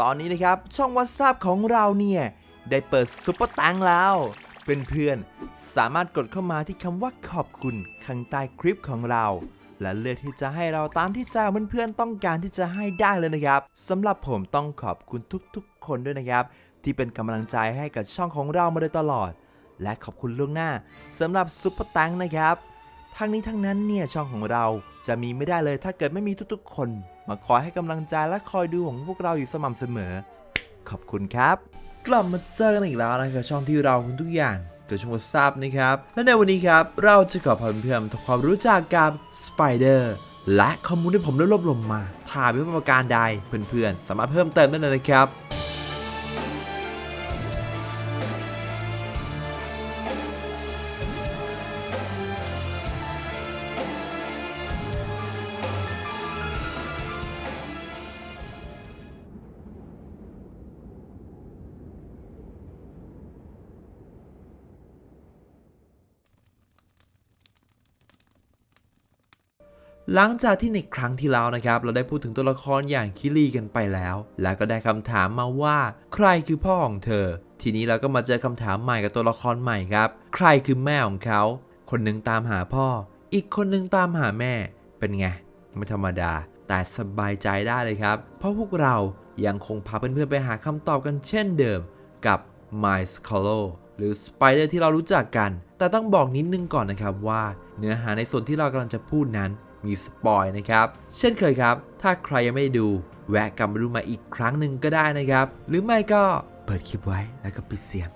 ตอนนี้นะครับ ช่องวั s ซับของเราเนี่ย ได้เปิดซุปเปอร์ตังแล้ว เพื่อนๆ สามารถกดเข้ามาที่คำว่าขอบคุณข้างใต้คลิปของเรา และเลือกที่จะให้เราตามที่ใจเพื่อนๆต้องการที่จะให้ได้เลยนะครับสำหรับผมต้องขอบคุณทุกๆ คนด้วยนะครับ ที่เป็นกำลังใจให้กับช่องของเรามาโดยตลอด และขอบคุณล่วงหน้าสำหรับซุปเปอร์ตังนะครับทั้งนี้ทั้งนั้นเนี่ยช่องของเราจะมีไม่ได้เลยถ้าเกิดไม่มีทุกๆ คน มาคอยให้กำลังใจและคอยดูของพวกเราอยู่สม่ำเสมอ ขอบคุณครับ กลับมาเจอกันอีกแล้วนะครับช่องที่เราคุณทุกอย่างตัวช่องทราบนะครับ และในวันนี้ครับ เราจะขอพาเพื่อนๆทำความรู้จักกับ Spider และข้อมูลที่ผมได้รวบรวมมา ถ้าไม่ประการใดเพื่อนๆ สามารถเพิ่มเติมได้เลยนะครับ หลังจากที่ในครั้งที่แล้วนะครับ เราได้พูดถึงตัวละครอย่างคิรีกันไปแล้ว และก็ได้คำถามมาว่า ใครคือพ่อของเธอ ทีนี้เราก็มาเจอคำถามใหม่กับตัวละครใหม่ครับ ใครคือแม่ของเขา คนหนึ่งตามหาพ่อ อีกคนหนึ่งตามหาแม่ เป็นไง ไม่ธรรมดา แต่สบายใจได้เลยครับ เพราะพวกเรายังคงพาเพื่อนๆไปหาคำตอบกันเช่นเดิมกับ My s c a l o หรือ Spider ที่เรารู้จักกัน แต่ต้องบอกนิดนึงก่อนนะครับว่า เนื้อหาในส่วนที่เรากำลังจะพูดนั้น มีสปอยนะครับ เช่นเคยครับ ถ้าใครยังไม่ดู แวะกลับมาดูมาอีกครั้งหนึ่งก็ได้นะครับ หรือไม่ก็เปิดคลิปไว้แล้วก็ปิดเสียง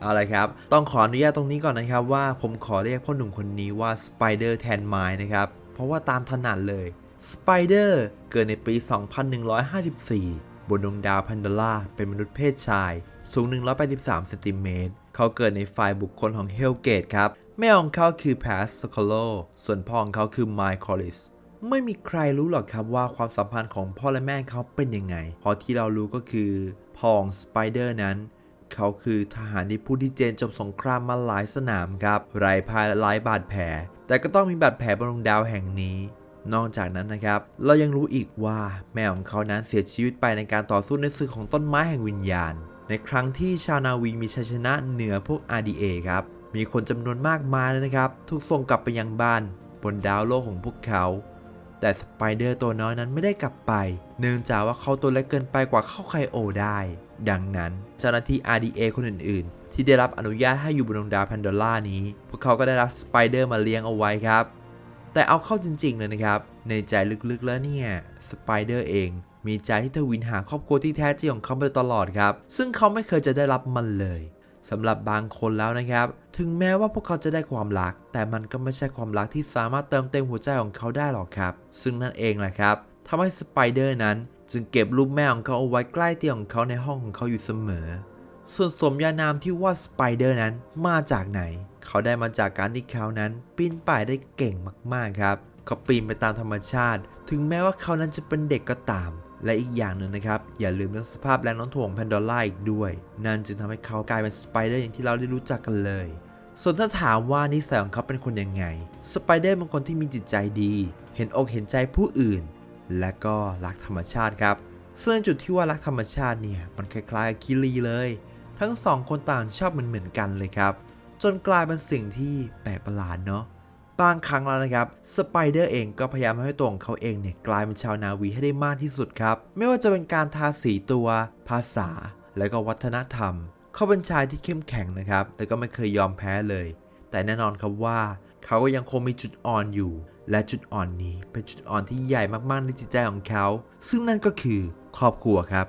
เอาละครับ ต้องขออนุญาตตรงนี้ก่อนนะครับ ว่าผมขอเรียกพ่อหนุ่มคนนี้ว่า Spider แทนไม้นะครับ เพราะว่าตามถนัดเลย Spider เกิดในปี 2154 บนดวงดาวพันดอล่าเป็นมนุษย์เพศชาย สูง 183 เซนติเมตร เขาเกิดในฝ่ายบุคคลของเฮลเกตครับ แม่ของเขาคือแพสสโคโลส่วนพ่อของเขาคือไมค์คอลิสไม่มีใครรู้หรอกครับว่าความสัมพันธ์ของพ่อและแม่เขาเป็นยังไงพราะที่เรารู้ก็คือพ่อของสไปเดอร์นั้นเขาคือทหารที่ผู้ที่เจนจบสงครามมาหลายสนามครับไร้พายและไร้บาดแผล แต่ก็ต้องมีบาดแผลบนดวงดาวแห่งนี้ นอกจากนั้นนะครับ เรายังรู้อีกว่าแม่ของเขานั้นเสียชีวิตไปในการต่อสู้ในศึกของต้นไม้แห่งวิญญาณ ในครั้งที่ชาวนาวีมีชัยชนะเหนือพวก RDA ครับ มีคนจำนวนมากมายเลยนะครับ ถูกส่งกลับไปยังบ้าน บนดาวโลกของพวกเขา แต่สไปเดอร์ตัวน้อยนั้นไม่ได้กลับไป เนื่องจากว่าเขาตัวเล็กเกินไปกว่าเข้าไคโอได้ ดังนั้นเจ้าหน้าที่ RDA คนอื่นๆ ที่ได้รับอนุญาตให้อยู่บนดวงดาวแพนโดล่านี้ พวกเขาก็ได้รับสไปเดอร์มาเลี้ยงเอาไว้ครับ แต่เอาเข้าจริงๆเลยนะครับ ในใจลึกๆแล้วเนี่ยสไปเดอร์เองมีใจที่ทวินหาครอบครัวที่แท้จริงของเขามาตลอดครับ ซึ่งเขาไม่เคยจะได้รับมันเลย สำหรับบางคนแล้วนะครับ ถึงแม้ว่าพวกเขาจะได้ความรัก แต่มันก็ไม่ใช่ความรักที่สามารถเติมเต็มหัวใจของเขาได้หรอกครับ ซึ่งนั่นเองแหละครับทำให้สไปเดอร์นั้นจึงเก็บรูปแม่ของเขาเอาไว้ใกล้เตียงของเขาในห้องของเขาอยู่เสมอ ส่วนสมญานามที่ว่าสไปเดอร์นั้นมาจากไหน เขาได้มาจากการที่เขานั้นปีนป่ายได้เก่งมากๆครับ เขาปีนไปตามธรรมชาติ ถึงแม้ว่าเขานั้นจะเป็นเด็กก็ตาม และอีกอย่างหนึ่งนะครับ อย่าลืมเรื่องสภาพแรงโน้มถ่วงแพนดอล่าอีกด้วย นั่นจึงทำให้เขากลายเป็นสไปเดอร์อย่างที่เราได้รู้จักกันเลย ส่วนถ้าถามว่านิสัยของเขาเป็นคนยังไง สไปเดอร์เป็นคนที่มีจิตใจดี เห็นอกเห็นใจผู้อื่น และก็รักธรรมชาติครับซึ่งจุดที่ว่ารักธรรมชาติเนี่ยมันคล้ายๆกับคิรีเลย ทั้งสองคนต่างชอบมือนเหมือนๆกันเลยครับ จนกลายเป็นสิ่งที่แปลกประหลาดเนาะ บางครั้งแล้วนะครับสไปเดอร์เองก็พยายามให้ตัวของเขาเองเนี่ยกลายเป็นชาวนาวีให้ได้มากที่สุดครับ ไม่ว่าจะเป็นการทาสีตัว ภาษา และก็วัฒนธรรม เขาเป็นชายที่เข้มแข็งนะครับแต่ก็ไม่เคยยอมแพ้เลย แต่แน่นอนครับว่า เขาก็ยังคงมีจุดอ่อนอยู่ และจุดอ่อนนี้เป็นจุดอ่อนที่ใหญ่มากๆในจิตใจของเขา ซึ่งนั่นก็คือครอบครัวครับ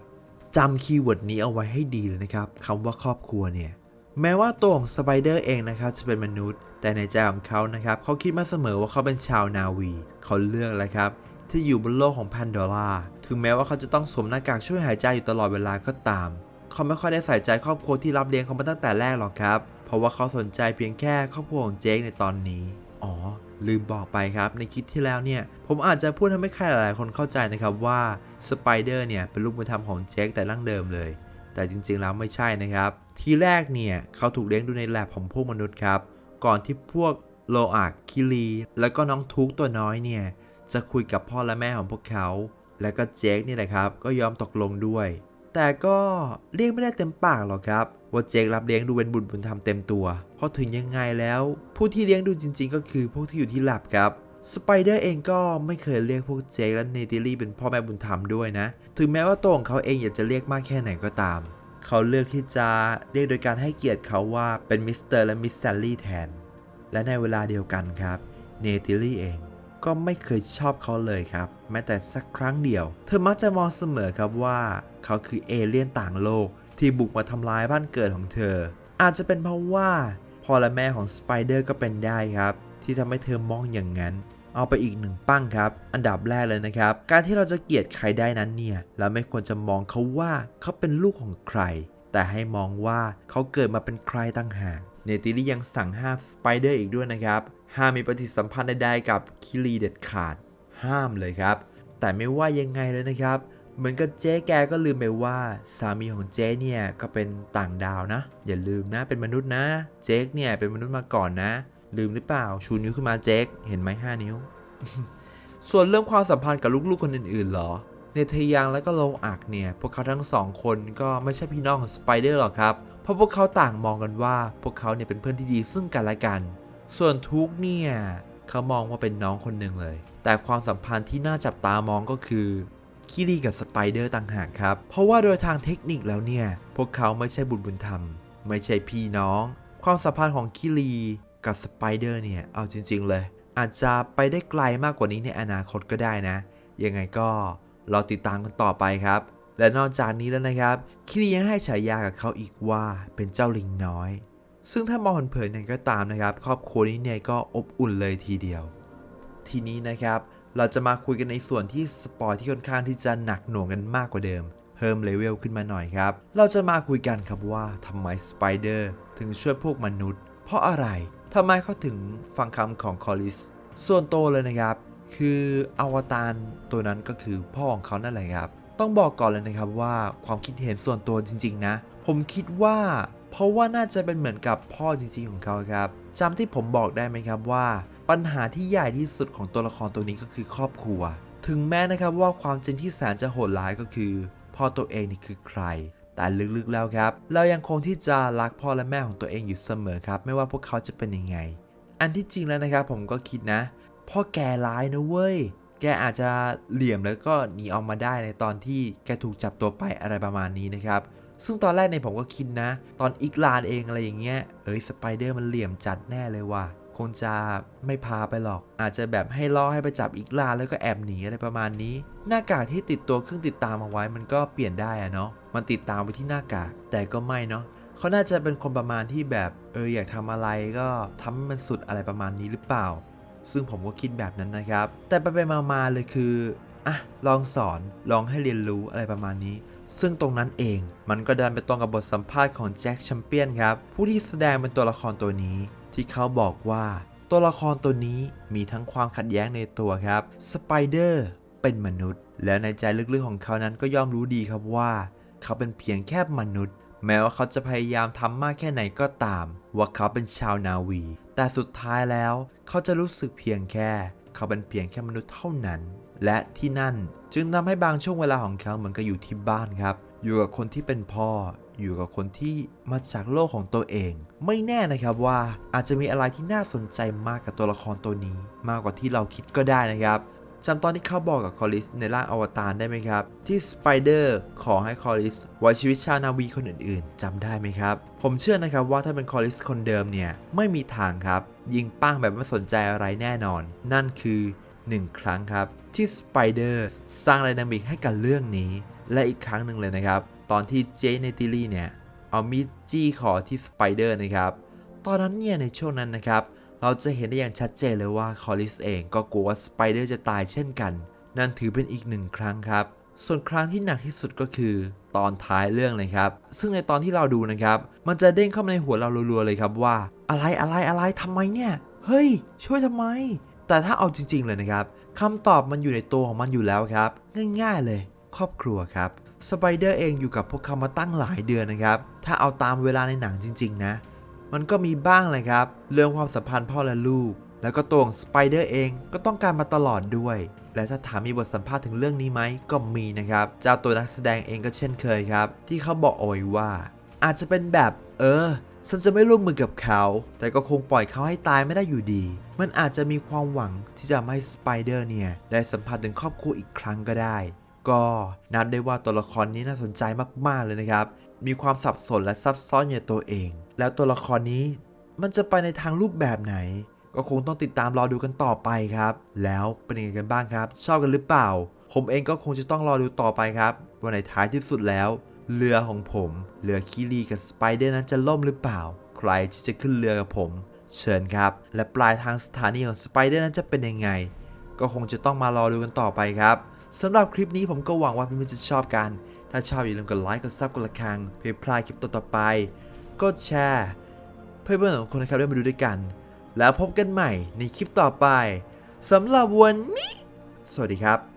จำคีย์เวิร์ดนี้เอาไว้ให้ดีเลยนะครับคำว่าครอบครัวเนี่ยแม้ว่าตัวของสไปเดอร์เองนะครับจะเป็นมนุษย์ แต่ในใจของเขานะครับเขาคิดมาเสมอว่าเขาเป็นชาวนาวี เขาเลือกแล้วครับ ที่อยู่บนโลกของแพนโดล่าถึงแม้ว่าเขาจะต้องสวมหน้ากากช่วยหายใจอยู่ตลอดเวลาก็ตาม เขาไม่ค่อยได้ใส่ใจครอบครัวที่รับเลี้ยงเขามาตั้งแต่แรกหรอกครับ เพราะว่าเขาสนใจเพียงแค่ครอบครัวของเจคในตอนนี้ อ๋อ ลืมบอกไปครับ ในคลิปที่แล้วเนี่ย ผมอาจจะพูดทำให้ใครหลายคนเข้าใจนะครับว่าสไปเดอร์เนี่ยเป็นลูกบุญธรรมของเจคแต่ดั้งเดิมเลย แต่จริงๆแล้วไม่ใช่นะครับ ทีแรกเนี่ยเขาถูกเลี้ยงดูในแลบของพวกมนุษย์ครับ ก่อนที่พวกโลอักคิรีแล้วก็น้องทุกตัวน้อยเนี่ย จะคุยกับพ่อและแม่ของพวกเขา และก็เจคนี่แหละครับ ก็ยอมตกลงด้วย แต่ก็เรียกไม่ได้เต็มปากหรอกครับ ว่าเจครับเลี้ยงดูเป็นบุตรบุญธรรมเต็มตัว เพราะถึงยังไงแล้ว ผู้ที่เลี้ยงดูจริง ๆ ก็คือพวกที่อยู่ที่หลับครับสไปเดอร์เองก็ไม่เคยเรียกพวกเจคและเนติลี่เป็นพ่อแม่บุญธรรมด้วยนะ ถึงแม้ว่าตัวของเขาเองอยากจะเรียกมากแค่ไหนก็ตาม เขาเลือกที่จะเรียกโดยการให้เกียรติเขาว่าเป็นมิสเตอร์และมิสแซลลี่แทน และในเวลาเดียวกันครับเนติลี่เองก็ไม่เคยชอบเขาเลยครับ แม้แต่สักครั้งเดียว เธอมักจะมองเสมอครับว่า เขาคือเอเลี่ยนต่างโลก ที่บุกมาทำลายบ้านเกิดของเธอ อาจจะเป็นเพราะว่าพ่อและแม่ของสไปเดอร์ก็เป็นได้ครับ ที่ทำให้เธอมองอย่างนั้น เอาไปอีกหนึ่งปั้งครับ อันดับแรกเลยนะครับ การที่เราจะเกลียดใครได้นั้นเนี่ยเราไม่ควรจะมองเขาว่าเขาเป็นลูกของใคร แต่ให้มองว่าเขาเกิดมาเป็นใครต่างหากเนติลี่ยังสั่งห้ามสไปเดอร์อีกด้วยนะครับห้ามมีปฏิสัมพันธ์ใดๆกับคิรีเด็ดขาด ห้ามเลยครับ แต่ไม่ว่ายังไงเลยนะครับ เหมือนกับเจ๊แกก็ลืมไปว่าสามีของเจ๊เนี่ยก็เป็นต่างดาวนะ อย่าลืมนะเป็นมนุษย์นะ เจ๊กเนี่ยเป็นมนุษย์มาก่อนนะ ลืมหรือเปล่า ชูนิ้วขึ้นมาเจ๊กเห็นไหมห้านิ้ว ส่วนเรื่องความสัมพันธ์กับลูกๆคนอื่นๆเหรอเนเธยังและก็โลอักเนี่ย พวกเขาทั้งสองคนก็ไม่ใช่พี่น้องของสไปเดอร์หรอกครับ เพราะพวกเขาต่างมองกันว่า พวกเขาเนี่ยเป็นเพื่อนที่ดีซึ่งกันและกัน ส่วนทุกเนี่ยเขามองว่าเป็นน้องคนหนึ่งเลย แต่ความสัมพันธ์ที่น่าจับตามองก็คือคิรีกับสไปเดอร์ต่างหากครับ เพราะว่าโดยทางเทคนิคแล้วเนี่ย พวกเขาไม่ใช่บุตรบุญธรรม ไม่ใช่พี่น้อง ความสัมพันธ์ของคิรี กับสไปเดอร์เนี่ย เอาจริง ๆ เลย อาจจะไปได้ไกลมากกว่านี้ในอนาคตก็ได้นะ ยังไงก็รอติดตามกันต่อไปครับ และนอกจากนี้แล้วนะครับ คิรียังให้ฉายากับเขาอีกว่าเป็นเจ้าลิงน้อย ซึ่งถ้ามองเผินๆยังก็ตามนะครับ ครอบครัวนี้เนี่ยก็อบอุ่นเลยทีเดียว ทีนี้นะครับเราจะมาคุยกันในส่วนที่สปอยที่ค่อนข้างที่จะหนักหน่วงกันมากกว่าเดิม เพิ่มเลเวลขึ้นมาหน่อยครับ เราจะมาคุยกันครับว่าทำไมสไปเดอร์ถึงช่วยพวกมนุษย์ เพราะอะไร ทำไมเขาถึงฟังคำของคอลิส ส่วนโตวเลยนะครับ คืออวตารตัวนั้นก็คือพ่อของเขานั่นแหละครับ ต้องบอกก่อนเลยนะครับว่าความคิดเห็นส่วนตัวจริง ๆ นะ ผมคิดว่าเพราะว่าน่าจะเป็นเหมือนกับพ่อจริง ๆ ของเขาครับจำที่ผมบอกได้ไหมครับว่า ปัญหาที่ใหญ่ที่สุดของตัวละครตัวนี้ก็คือครอบครัว ถึงแม้นะครับว่าความจริงที่แสนจะโหดร้ายก็คือพ่อตัวเองนี่คือใคร แต่ลึกๆแล้วครับ เรายังคงที่จะรักพ่อและแม่ของตัวเองอยู่เสมอครับ ไม่ว่าพวกเขาจะเป็นยังไง อันที่จริงแล้วนะครับผมก็คิดนะ พ่อแกร้ายนะเว้ย แกอาจจะเหลี่ยมแล้วก็หนีออกมาได้ในตอนที่แกถูกจับตัวไปอะไรประมาณนี้นะครับ ซึ่งตอนแรกในผมก็คิดนะ ตอนอีกลานเองอะไรอย่างเงี้ย เอ้ยสไปเดอร์มันเหลี่ยมจัดแน่เลยว่ะคงจะไม่พาไปหรอก อาจจะแบบให้ล่อให้ไปจับอีกลานแล้วก็แอบหนีอะไรประมาณนี้ หน้ากากที่ติดตัวเครื่องติดตามเอาไว้มันก็เปลี่ยนได้อะเนาะ มันติดตามไปที่หน้ากากแต่ก็ไม่เนาะเขาน่าจะเป็นคนประมาณที่แบบเอออยากทำอะไรก็ทำให้มันสุดอะไรประมาณนี้หรือเปล่า ซึ่งผมก็คิดแบบนั้นนะครับ แต่ไปไปมาๆเลยคืออะลองสอนลองให้เรียนรู้อะไรประมาณนี้ ซึ่งตรงนั้นเองมันก็ดันไปตรงกับบทสัมภาษณ์ของแจ็คแชมเปี้ยนครับ ผู้ที่แสดงเป็นตัวละครตัวนี้ ที่เขาบอกว่า ตัวละครตัวนี้มีทั้งความขัดแย้งในตัวครับสไปเดอร์เป็นมนุษย์ แล้วในใจลึกๆของเขานั้นก็ย่อมรู้ดีครับว่า เขาเป็นเพียงแค่มนุษย์ แม้ว่าเขาจะพยายามทำมากแค่ไหนก็ตาม ว่าเขาเป็นชาวนาวี แต่สุดท้ายแล้วเขาจะรู้สึกเพียงแค่ เขาเป็นเพียงแค่มนุษย์เท่านั้น และที่นั่นจึงทำให้บางช่วงเวลาของเขาเหมือนกับอยู่ที่บ้านครับ อยู่กับคนที่เป็นพ่อ อยู่กับคนที่มาจากโลกของตัวเอง ไม่แน่นะครับว่าอาจจะมีอะไรที่น่าสนใจมากกับตัวละครตัวนี้ มากกว่าที่เราคิดก็ได้นะครับ จำตอนที่เขาบอกกับคอริสในร่างอวตารได้ไหมครับ ที่สไปเดอร์ขอให้คอริสไว้ชีวิตชาวนาวีคนอื่นๆจำได้ไหมครับ ผมเชื่อนะครับว่าถ้าเป็นคอริสคนเดิมเนี่ย ไม่มีทางครับ ยิงป้างแบบไม่สนใจอะไรแน่นอน นั่นคือ 1 ครั้งครับ ที่สไปเดอร์สร้างไดนามิกให้กับเรื่องนี้ และอีกครั้งหนึ่งเลยนะครับ ตอนที่เจเนติลี่เนี่ยเอามีดจี้คอที่สไปเดอร์นะครับ ตอนนั้นเนี่ยในช่วงนั้นนะครับ เราจะเห็นได้อย่างชัดเจนเลยว่าคอริสเองก็กลัวว่าสไปเดอร์จะตายเช่นกัน นั่นถือเป็นอีกหนึ่งครั้งครับ ส่วนครั้งที่หนักที่สุดก็คือ ตอนท้ายเรื่องเลยครับ ซึ่งในตอนที่เราดูนะครับ มันจะเด้งเข้ามาในหัวเรารัวๆเลยครับว่า อะไรอะไรอะไรทำไมเนี่ย เฮ้ย ช่วยทำไม แต่ถ้าเอาจริง ๆ เลยนะครับคำตอบมันอยู่ในตัวของมันอยู่แล้วครับ ง่ายๆเลย ครอบครัวครับสไปเดอร์เองอยู่กับพวกเขามาตั้งหลายเดือนนะครับ ถ้าเอาตามเวลาในหนังจริง ๆ นะ มันก็มีบ้างเลยครับ เรื่องความสัมพันธ์พ่อและลูก แล้วก็ตัวของสไปเดอร์เองก็ต้องการมาตลอดด้วย และถ้าถามมีบทสัมภาษณ์ถึงเรื่องนี้ไหมก็มีนะครับเจ้าตัวนักแสดงเองก็เช่นเคยครับ ที่เขาบอกเอาไว้ว่า อาจจะเป็นแบบ เออฉันจะไม่ร่วมมือกับเขา แต่ก็คงปล่อยเขาให้ตายไม่ได้อยู่ดี มันอาจจะมีความหวังที่จะไม่ให้สไปเดอร์เนี่ย ได้สัมผัสถึงครอบครัวอีกครั้งก็ได้ ก็นับได้ว่าตัวละครนี้น่าสนใจมากๆเลยนะครับ มีความสับสนและซับซ้อนอยู่ในตัวเอง แล้วตัวละครนี้มันจะไปในทางรูปแบบไหน ก็คงต้องติดตามรอดูกันต่อไปครับ แล้วเป็นยังไงกันบ้างครับ ชอบกันหรือเปล่า ผมเองก็คงจะต้องรอดูต่อไปครับว่าในท้ายที่สุดแล้ว เรือของผมเรือคิรีกับสไปเดอร์นั้นจะล่มหรือเปล่า ใครที่จะขึ้นเรือกับผม เชิญครับ และปลายทางสถานีของสไปเดอร์นั้นจะเป็นยังไง ก็คงจะต้องมารอดูกันต่อไปครับสำหรับคลิปนี้ผมก็หวังว่าเพื่อนๆจะชอบกัน ถ้าชอบอย่าลืมกดไลค์กดซับกดระฆังเพื่อพลาดคลิปต่อๆไป กดแชร์ เพื่อเพื่อนๆของคนนะครับได้มาดูด้วยกัน แล้วพบกันใหม่ในคลิปต่อไปสำหรับวันนี้ สวัสดีครับ